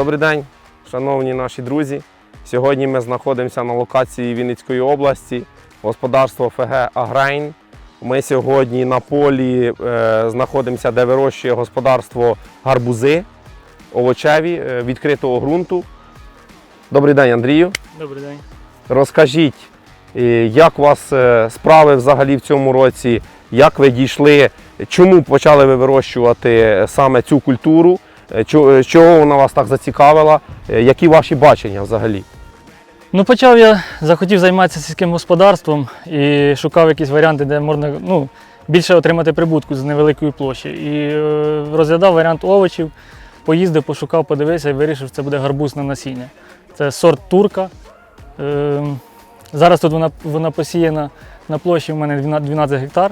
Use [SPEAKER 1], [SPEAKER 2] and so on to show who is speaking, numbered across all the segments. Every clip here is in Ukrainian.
[SPEAKER 1] Добрий день, шановні наші друзі. Сьогодні ми знаходимося на локації Вінницької області, господарство ФГ Агрейн. Ми сьогодні на полі е, знаходимося, де вирощує господарство гарбузи овочеві е, відкритого ґрунту. Добрий день, Андрію.
[SPEAKER 2] Добрий день.
[SPEAKER 1] Розкажіть, е, як у вас справи взагалі в цьому році, як ви дійшли, чому почали ви вирощувати саме цю культуру, чого вона вас так зацікавила, Е, які ваші бачення взагалі?
[SPEAKER 2] Ну, почав я, захотів займатися сільським господарством і шукав якісь варіанти, де можна ну, більше отримати прибутку з невеликої площі. І е, розглядав варіант овочів, поїздив, пошукав, подивився і вирішив, що це буде гарбузне насіння. Це сорт турка. Е, зараз тут вона, вона посіяна на площі в мене 12 12 гектар,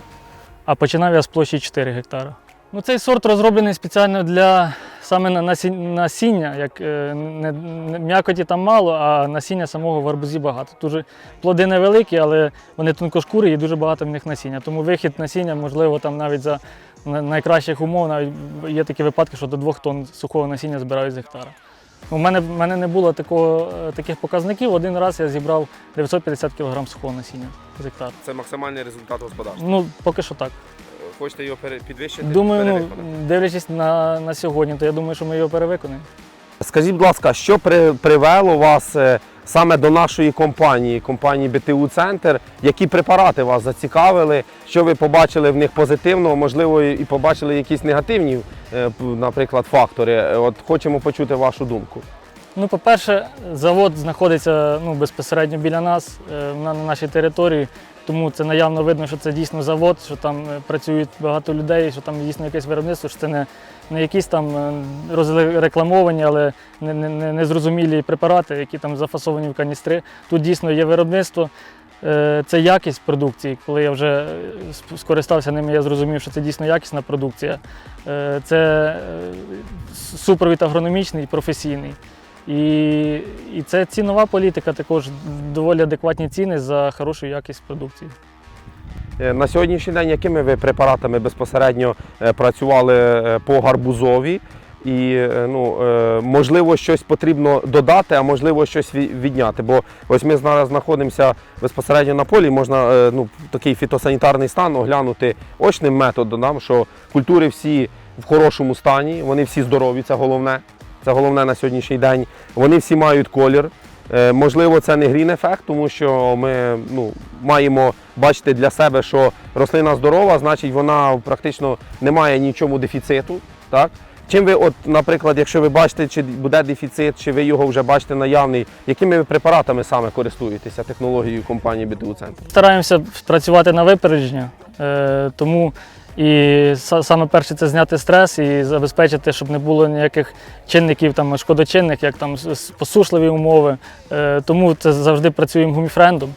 [SPEAKER 2] а починав я з площі 4 гектара. Ну, цей сорт розроблений спеціально для саме насіння, як е, не, не, м'якоті там мало, а насіння самого в арбузі багато. Дуже плоди невеликі, але вони тонкошкурі і дуже багато в них насіння. Тому вихід насіння, можливо, там навіть за найкращих умов, навіть є такі випадки, що до 2 тонн сухого насіння збирають з гектара. У мене, в мене не було такого, е, таких показників. Один раз я зібрав 950 кг сухого насіння з гектара.
[SPEAKER 1] Це максимальний результат господарства.
[SPEAKER 2] Ну, поки що так.
[SPEAKER 1] Хочете його підвищити?
[SPEAKER 2] Думаю, ну, дивлячись на, на сьогодні, то я думаю, що ми його перевиконаємо.
[SPEAKER 1] Скажіть, будь ласка, що при, привело вас е, саме до нашої компанії, компанії БТУ Центр? Які препарати вас зацікавили? Що ви побачили в них позитивного? Можливо, і побачили якісь негативні, е, наприклад, фактори? Е, От хочемо почути вашу думку.
[SPEAKER 2] Ну, по-перше, завод знаходиться ну, безпосередньо біля нас, е, на, на нашій території, тому це наявно видно, що це дійсно завод, що там е, працюють багато людей, що там дійсно якесь виробництво, що це не, не якісь там е, розрекламовані, але не, не, не, незрозумілі препарати, які там зафасовані в каністри. Тут дійсно є виробництво. Це якість продукції. Коли я вже скористався ними, я зрозумів, що це дійсно якісна продукція. Це супровід агрономічний професійний. І, і це цінова політика, також доволі адекватні ціни за хорошу якість продукції.
[SPEAKER 1] Е, На сьогоднішній день якими ви препаратами безпосередньо е, працювали е, по гарбузові? І ну, можливо, щось потрібно додати, а можливо, щось відняти. Бо ось ми зараз знаходимося безпосередньо на полі, можна ну, такий фітосанітарний стан оглянути очним методом, що культури всі в хорошому стані, вони всі здорові, це головне. Це головне на сьогоднішній день. Вони всі мають колір. Е, Можливо, це не грін ефект, тому що ми ну, маємо бачити для себе, що рослина здорова, значить вона практично не має нічому дефіциту. Так? Чим ви, от, наприклад, якщо ви бачите, чи буде дефіцит, чи ви його вже бачите наявний, якими ви препаратами саме користуєтеся технологією компанії БТУ Центр?
[SPEAKER 2] Стараємося працювати на випередження, е, тому і саме перше це зняти стрес і забезпечити, щоб не було ніяких чинників там, шкодочинних, як там посушливі умови. Е, Тому це завжди працюємо гуміфрендом.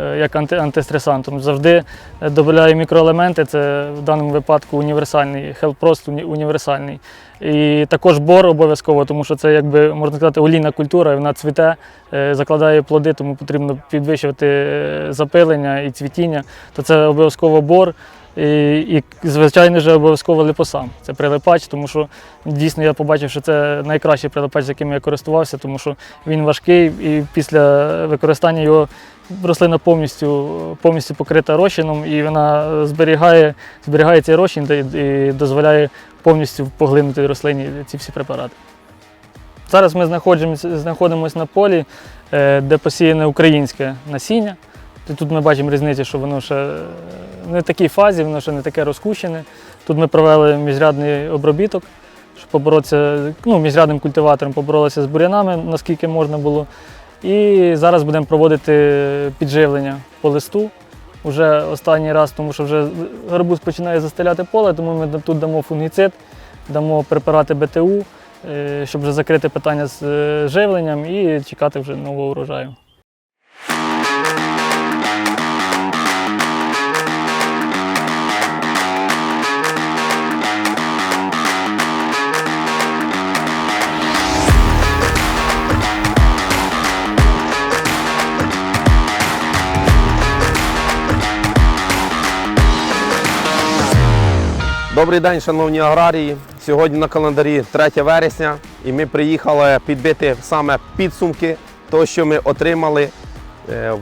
[SPEAKER 2] е, Як анти, антистресантом. Завжди е, додаємо мікроелементи, це в даному випадку універсальний, уні- універсальний. І також бор обов'язково, тому що це, якби можна сказати, олійна культура, вона цвіте, закладає плоди, тому потрібно підвищувати запилення і цвітіння. То це обов'язково бор. І, і звичайно ж, обов'язково липосам. Це прилипач, тому що дійсно я побачив, що це найкращий прилипач, з яким я користувався, тому що він важкий і після використання його рослина повністю, повністю покрита розчином, і вона зберігає, зберігає цей розчин і дозволяє повністю поглинути рослині ці всі препарати. Зараз ми знаходимося, знаходимося на полі, е, де посіяне українське насіння. Тут ми бачимо різницю, що воно ще не такій фазі, воно ще не таке розкущене. Тут ми провели міжрядний обробіток, щоб поборотися, ну, міжрядним культиватором поборолися з бурянами, наскільки можна було. І зараз будемо проводити підживлення по листу. Уже останній раз, тому що вже гарбуз починає застеляти поле, тому ми тут дамо фунгіцид, дамо препарати БТУ, е, щоб вже закрити питання з е, живленням і чекати вже нового урожаю.
[SPEAKER 1] Добрий день, шановні аграрії. Сьогодні на календарі 3 вересня. і ми приїхали підбити саме підсумки того, що ми отримали е,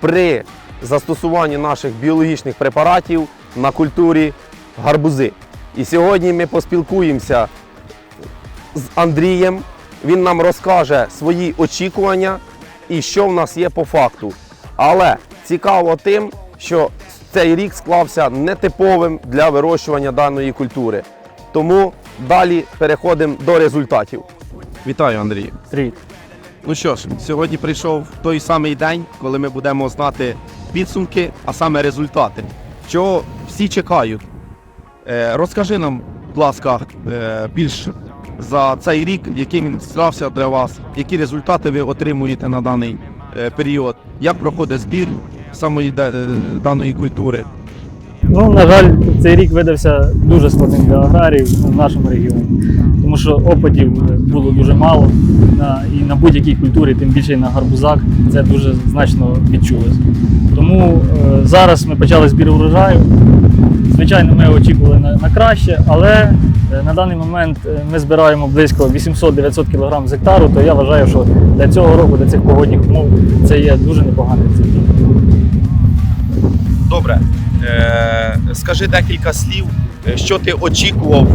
[SPEAKER 1] при застосуванні наших біологічних препаратів на культурі гарбузи. І сьогодні ми поспілкуємося з Андрієм. Він нам розкаже свої очікування і що в нас є по факту. Але цікаво тим, що цей рік склався нетиповим для вирощування даної культури. Тому далі переходимо до результатів.
[SPEAKER 3] Вітаю, Андрію.
[SPEAKER 2] Привіт.
[SPEAKER 3] Ну що ж, сьогодні прийшов той самий день, коли ми будемо знати підсумки, а саме результати, чого всі чекають. Е, розкажи нам, будь ласка, е, більш за цей рік, який він стався для вас, які результати ви отримуєте на даний е, період, як проходить збір самої даної культури.
[SPEAKER 2] Ну, на жаль, цей рік видався дуже складним для аграріїв в нашому регіоні, тому що опадів було дуже мало і на будь-якій культурі, тим більше і на гарбузах, це дуже значно відчулося. Тому е, зараз ми почали збір урожаю. Звичайно, ми очікували на, краще, але е, на даний момент е, ми збираємо близько 800-900 кг з гектару, то я вважаю, що для цього року, для цих погодних умов, це є дуже непоганий результат.
[SPEAKER 1] Добре, е, скажи декілька слів, е, що ти очікував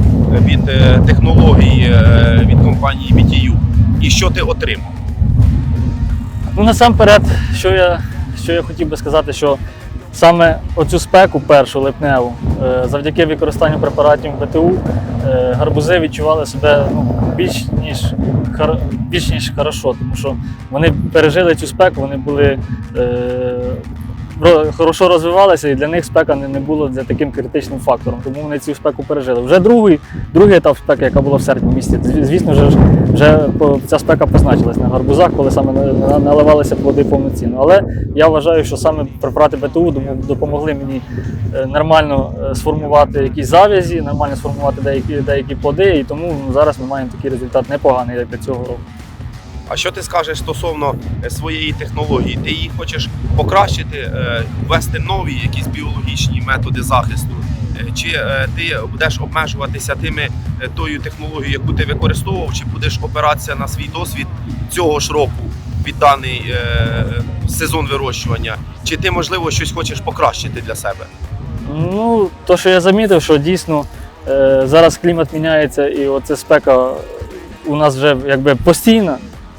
[SPEAKER 1] від е, технологій е, від компанії BTU і що ти отримав.
[SPEAKER 2] Ну, насамперед, що я, що я хотів би сказати, що саме оцю спеку першу липневу, завдяки використанню препаратів БТУ, гарбузи відчували себе ну, більш ніж більш ніж хорошо, тому що вони пережили цю спеку, вони були хорошо розвивалися, і для них спека не, була для таким критичним фактором, тому вони цю спеку пережили. Вже другий, другий етап спеки, яка була в серпні місяці, звісно, вже, вже ця спека позначилась на гарбузах, коли саме на- на- наливалися плоди повноцінно. Але я вважаю, що саме препарати БТУ допомогли мені е, нормально е, сформувати якісь завязі, нормально сформувати деякі, деякі плоди, і тому ну, зараз ми маємо такий результат непоганий, як для цього року.
[SPEAKER 1] А що ти скажеш стосовно е, своєї технології? Ти її хочеш покращити, е, ввести нові якісь біологічні методи захисту? Е, Чи ти будеш обмежуватися тими тою технологією, яку ти використовував, чи будеш опиратися на свій досвід цього ж року під даний сезон вирощування? Чи ти можливо щось хочеш покращити для себе?
[SPEAKER 2] Ну, то, що я замітив, що дійсно зараз клімат міняється, і оця спека у нас вже якби постійна.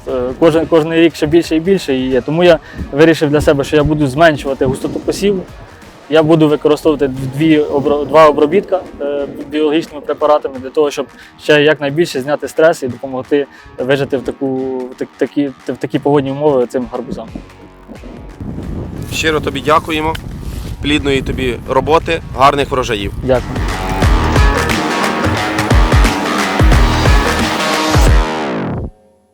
[SPEAKER 2] Е, Кожен, кожен рік ще більше і більше її є. Тому я вирішив для себе, що я буду зменшувати густоту посіву. Я буду використовувати дві, два обробітка е, біологічними препаратами для того, щоб ще якнайбільше зняти стрес і допомогти вижити в, таку, в, такі, в такі погодні умови цим гарбузам.
[SPEAKER 1] Щиро тобі дякуємо. Плідної тобі роботи, гарних врожаїв.
[SPEAKER 2] Дякую.